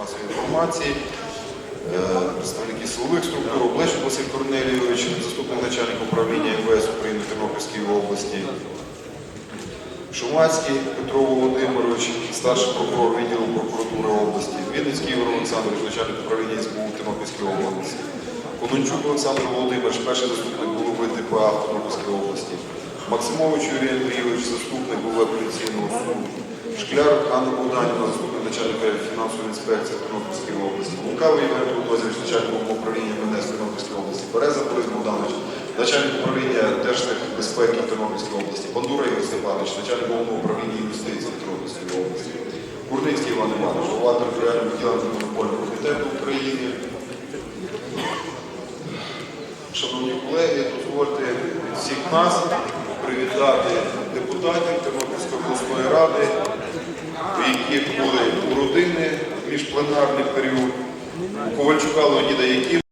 масової інформації, е, представники силових структур, Облещук Василь Корнелійович, заступник начальника управління МВС України в Тернопільській області, Шумацький Петро Володимирович, старший прокурор відділу прокуратури області, Вінницький Ігор Олександрович, начальник управління СБУ в Тернопільській області, Конончук Олександр Володимирович, перший заступник голови ДПА в Тернопільській області, Максимович Юрій Андрійович, заступник голови Шкляр Анна Богданівна, заступник начальника фінансової інспекції в Тернопільській області, Лукавий Євген Володимирович, начальник управління МНС в Тернопільській області, Береза Борис Богданович, начальник управління Держтехбезпеки в Тернопільській області, Бандура Ігор Степанович, начальник головного управління юстиції в Тернопільській області, Курницький Іван Іванович, голова територіального відділення Монопольного комітету України. Шановні колеги, дозвольте всіх нас привітати депутатів Тернопільської обласної ради, у були у родини міжпленарний період, у Ковальчука Леоніда Яким.